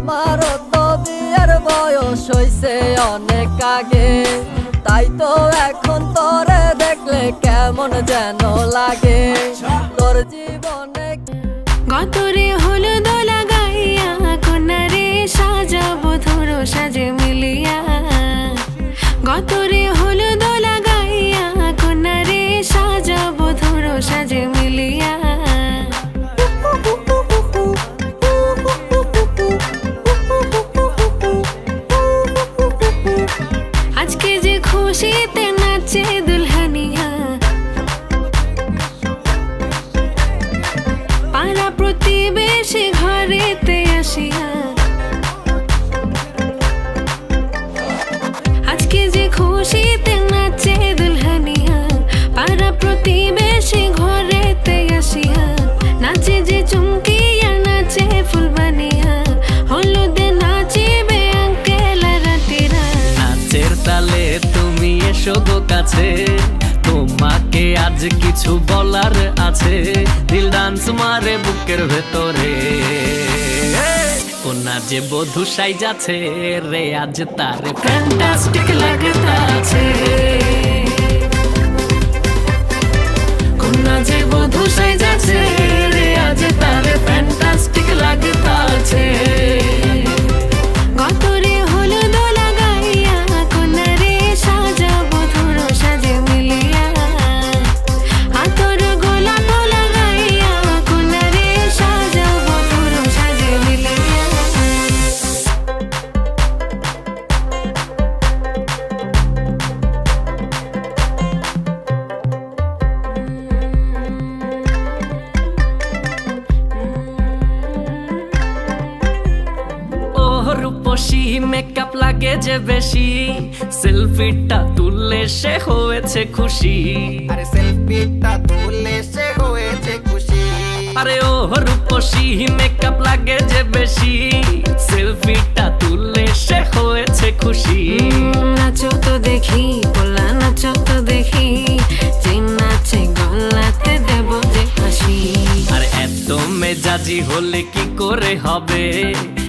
আমার তোদের বয়স হইছে অনেক আগে। তাই তো এখন তরে দেখলে কেমন যেন লাগে। তোর জীবনে গতরে হলো দোলা গাইয়া কন্যারে সাজাবো ধরো, সাজে মিলিয়া। গতরে প্রতিবেশী আসিয়া। আজকে যে খুশিতে নাচে দুলহানিয়া, পাড়া প্রতিবেশী ঘরেতে আসিয়া, নাচে যে চুমকিয়া, নাচে ফুলবানিয়া হলুদে নাচিবে আঙ্কেল রাতিরা নাচের তালে তুমি এসো গো কাছে, তোমাকে আজ কিছু বলার আছে, দিল ডান্স মারে বুকের ভেতরে। কোনা যে বধু সাই যাচ্ছে রে আজ তার ফ্যান্টাস্টিক লাগতাছে কোনা মেকআপ লাগে যে বেশি। সেলফিটা তুললে সে হয়েছে খুশি। আরে সেলফিটা তুলে সে হয়েছে খুশি। আরে ও রূপসী মেকআপ লাগে যে বেশি। সেলফিটা তুললে সে হয়েছে খুশি। নাচো তো দেখি বলা নাচো তো দেখি। যে নাচে গলাতে দেব যে হাসি। আর এত মেজাজি হলে কি করে হবে?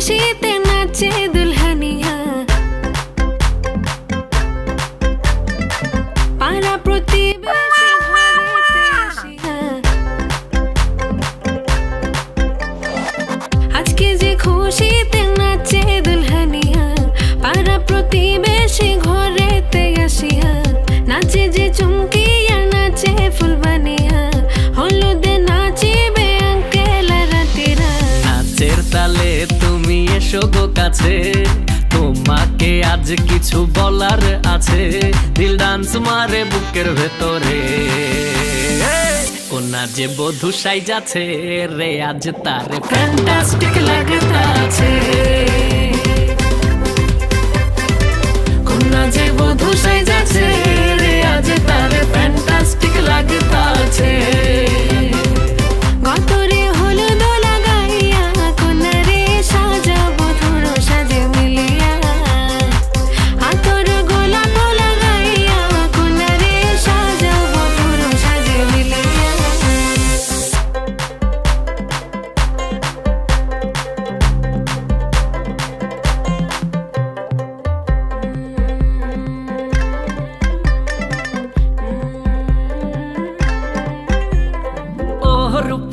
খুশিতে নাচে দুলহানিয়া পাড়া প্রতিবেশী আজকে যে খুশিতে নাচে দুলহানিয়া পাড়া প্রতিবেশী ঘরেতে আসিয়া নাচে যে চুমকিয়া আছে। তোমাকে আজ কিছু বলার আছে। দিল ডান্স মারে বুকের ভেতরে। কোনা যে বধু সাই যাচ্ছে, রে আজ তার ফ্যান্টাস্টিক লাগতাছে কোনা যে বধু সাই যাচ্ছে, রে আজ তার ফ্যান্টাস্টিক লাগতাছে